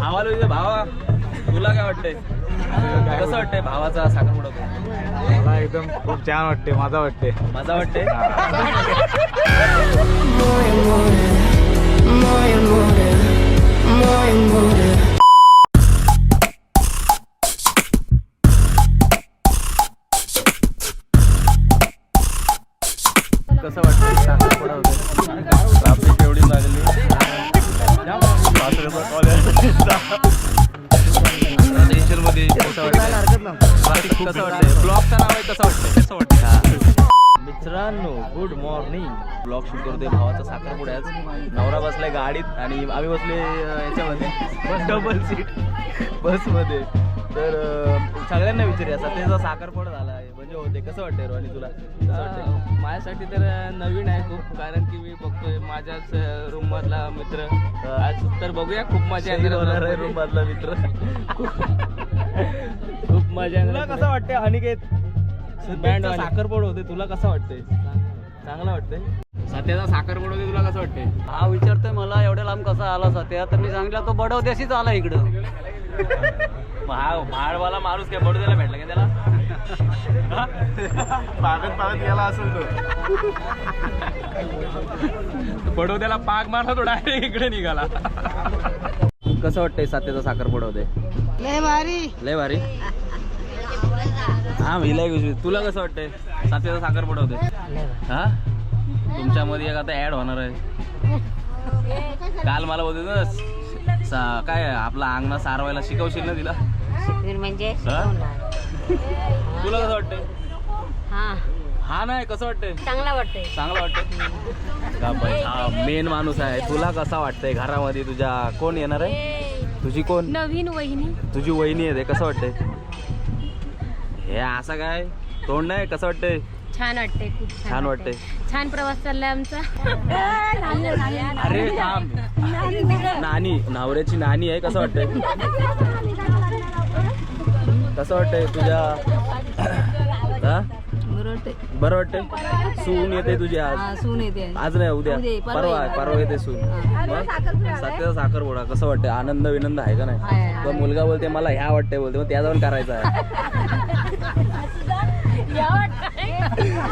भावाला विचार, भावा तुला काय वाटतंय? कसं वाटतंय भावाचा साखरपुडा? मला एकदम खूप छान वाटते माझा वाटते माझा वाटतंय? More and more, more and more, more and more. टेन्शनमध्ये कसं वाटतंय. ट्राफिक कसं वाटतंय. ब्लॉगचं नाव आहे कसं वाटतंय. कसं वाटतंय. मित्रांनो गुड मॉर्निंग ब्लॉग शूट करतोय भावाचा साखरपुडा नवरा बसलाय गाडीत आणि आम्ही बसले याच्यामध्ये. डबल सीट बसमध्ये. तर सगळ्यांना विचारूया. सध्याचा साखरपुडा झाला आहे. म्हणजे होते. कसं वाटतंय रोहनी तुला? माझ्यासाठी तर नवीन आहे खूप. कारण की मी बघतोय माझ्याच रूम मधला मित्र. आज तर बघूया खूप मजा येणार आहे रूम मधला मित्र. खूप मजा तुला कसं वाटतंय अनिकेत वाले. साखरपुडा होते तुला कसं वाटतंय? चांगलं वाटतंय? सध्याचा साखरपुडा होते तुला कसं वाटतंय? हा विचारतोय मला एवढ्या लांब कसा आला सध्या? तर मी सांगितलं तो बडवदेशीच आला इकडं. महाग महाडवाला माणूस काय बडोद्याला भेटला का त्याला? पागत पागत गेला असेल तो. बडोद्याला पाग मारला तो डायरेक्ट इकडे निघाला. कसं वाटतंय सात्याचा साखरपुडा होते लय भारी. लय भारी? हा मी लय खुश. तुला कसं वाटतंय? सात्याचा साखरपुडा होते हा? तुमच्यामध्ये एक आता ऍड होणार आहे. काल मला बोलते ना सा- काय आपला अंगणा सारवायला शिकवशील ना तिला? म्हणजे? तुला कसं वाटतंय? हा. हा नाही कसं वाटतंय? चांगला वाटतंय. चांगलं वाटतंय? हा मेन माणूस आहे. तुला कसा वाटतंय घरामध्ये तुझ्या? कोण येणार आहे? तुझी कोण? नवीन वहिनी. तुझी वहिनी आहे कसं वाटतंय? हे असं काय? तोंड नाही कसं वाटतंय? छान वाटतंय खूप छान वाटतंय. छान प्रवास चाललाय आमचा. अरे थांब. नानी नवऱ्याची नानी आहे कसं वाटतंय? कसं वाटतंय तुझ्या? हा? बरं वाटतंय? सून येते तुझी आज. सून येते. आज नाही उद्या. परवा परवा येते. परवा येते सून. मग? सत्याचा साखरपुडा कसं वाटतंय? आनंद विनंद आहे का आहे, नाही आहे. तो मुलगा बोलते मला ह्या वाटतंय बोलते मग त्या जाऊन करायचं आहे.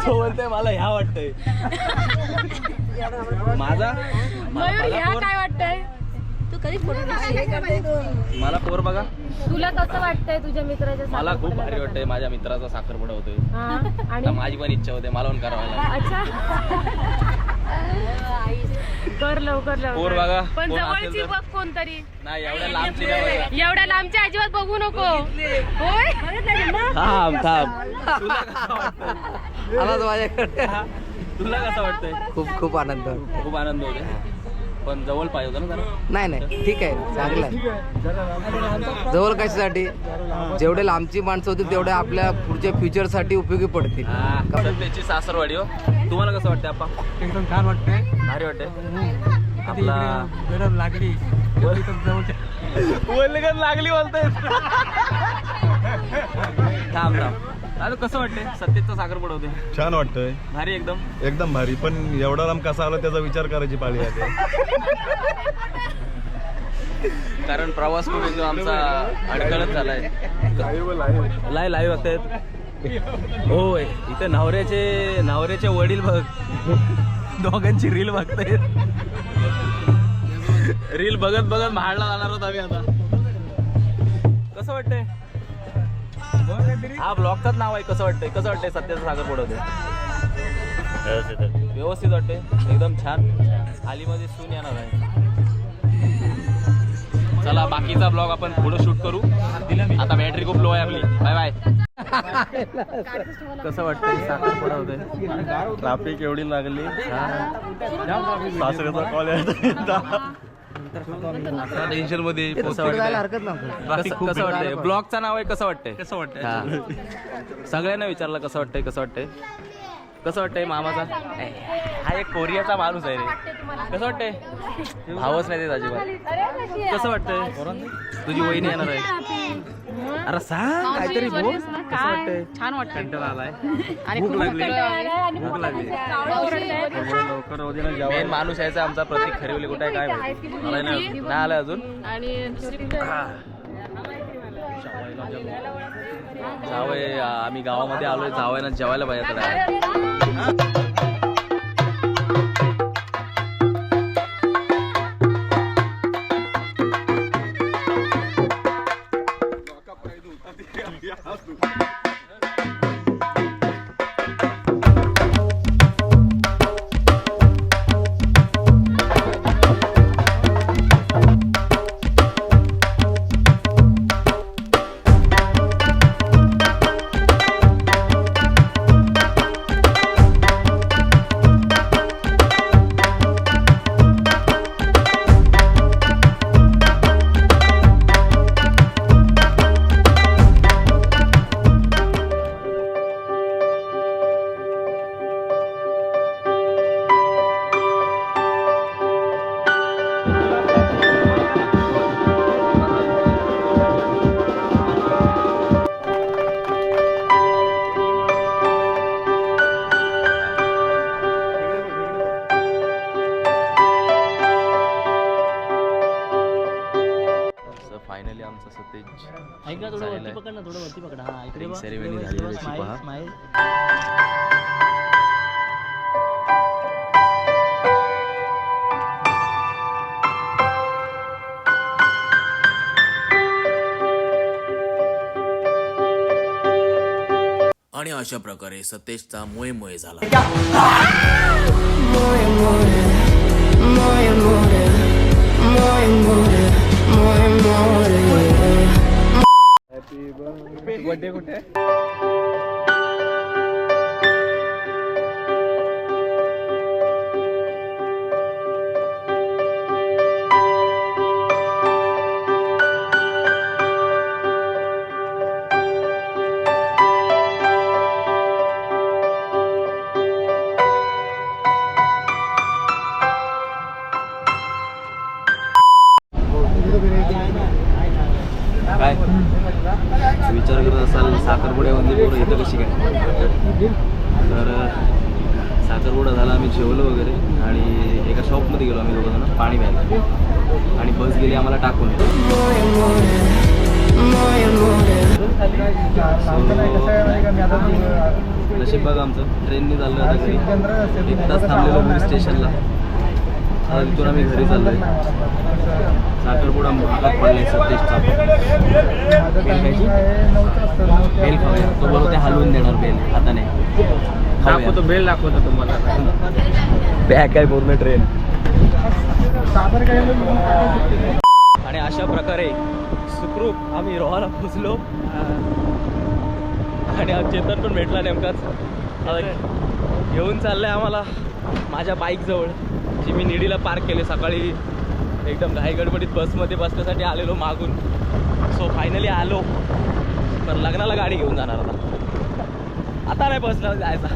तो बोलते मला ह्या वाटतंय. माझा? काय वाटतंय? तू कधी मला पोर बघा. तुला कसं वाटतंय तुझ्या मित्राच्या मला खूप भारी वाटतंय माझ्या मित्राचा साखरपुडा होतोय. हा, आता आणि? माझी पण इच्छा होते मला पण करावायला अच्छा. कर लवकर लवकर. पोर बघा, पण कोण असेल जवळची तर. बघ कोणतरी. नाही एवढ्या लांबची नाही बघा. एवढ्या लांबच्या अजिबात बघू नको. होय? थांब थांब तुला कसं वाटतंय? आलाच माझ्याकडे तुला कसं वाटतंय? खूप खूप आनंद खूप आनंद होते पण जवळ पाहिजे होतं ना जरा? नाही नाही. ठीक आहे. चांगलं आहे. जवळ कशासाठी? जेवढे लांबची माणसं होती तेवढे आपल्या पुढच्या फ्युचरसाठी उपयोगी पडतील. हा, सध्याची सासरवाडी हो. तुम्हाला कसं वाटतं आपा एकदम छान वाटते भारी वाटते आपला गरज लागली बोलतोय. थांब थांब. कसं वाटतंय? सत्तेचा साखर पडवते छान वाटतंय. भारी एकदम? एकदम भारी. पण एवढा लांब कसा आला त्याचा विचार करायची पाळी आहे कारण प्रवास खूप एकदम आमचा अडकळत झालाय. लाईव्ह लाईव्ह बघतायत होय इथे नवऱ्याचे नवऱ्याचे वडील बघ. दोघांची रील बघतायत. रील बघत बघत महाडला जाणार आहोत आम्ही आता. कसं वाटतंय? हा ब्लॉगचाच नाव आहे कसं वाटतंय? कसं वाटतंय सत्याचं सागर पडवते व्यवस्थित वाटतंय? एकदम छान. हालीमध्ये सून येणार आहे. चला बाकीचा ब्लॉग आपण पुढे शूट करू. आता बॅटरी खूप लो आहे आपली. बाय बाय कसं वाटतंय? साखर पडवते ट्राफिक एवढी लागली. सासऱ्याचा कॉल टेन्शनमध्ये कसं वाटतंय कसं कसं वाटतंय? ब्लॉगचं नाव आहे कसं वाटतंय? कसं वाटतंय? सगळ्यांना विचारलं कसं वाटतंय कसं वाटतंय? कसं वाटतंय मामाचा? हा एक कोरियाचा माणूस आहे रे. कसं वाटतंय? भावच नाही देत अजिबात. कसं वाटतंय? तुझी वहिनी येणार आहे. अरे सांग काहीतरी बोल. काय? छान वाटतं कंटाळा आलाय. आणि भूक खूप लागली. भूक मेन माणूस यायचा आमचा प्रतीक खरेवले. कुठे आहे? काय माहिती? नाही आलाय अजून? आणि जावय आम्ही गावामध्ये आलोय. जावय ना जेवायला पाहिजे ना थोडं झालेलं वरती आहे. पकड ना थोडं वरती पकड हा इकडे Ring बघ. ceremony इकडे झालेली बघ, आहे, smile, पहा. smile. आणि अशा प्रकारे सतेजचा मोये मोये झाला काय? विचार करत असाल साखरपुड्यामध्ये पोरं इथं कशी काय? तर साखरपुडा झाला आम्ही जेवलो वगैरे आणि एका शॉपमध्ये गेलो आम्ही दोघं जण पाणी प्यायला. आणि बस गेली आम्हाला टाकून. नशीब बघा आमचं. ट्रेनने चाललं आता घरी. एक तास थांबलेलो स्टेशनला तिथून आम्ही घरी चाललो साखरपुडा महागात सत्तेजचा बेल खायची बेल खाऊया तो बरोबर हलवून देणार बेल हाताने. दाखवतो बेल दाखवतो तुम्हाला. बॅग काय पूर्ण ट्रेन. आणि अशा प्रकारे सुखरूप आम्ही रोहाला पोचलो आणि आज चेतन पण भेटला नेमकाच. घेऊन चाललंय आम्हाला माझ्या बाईकजवळ जी मी निडीला पार्क केली सकाळी. एकदम घाईगडबडीत बसमध्ये बसण्यासाठी आलेलो मागून. सो फायनली आलो. पण लग्नाला गाडी घेऊन जाणार आता. आता नाही बसणार जायचा.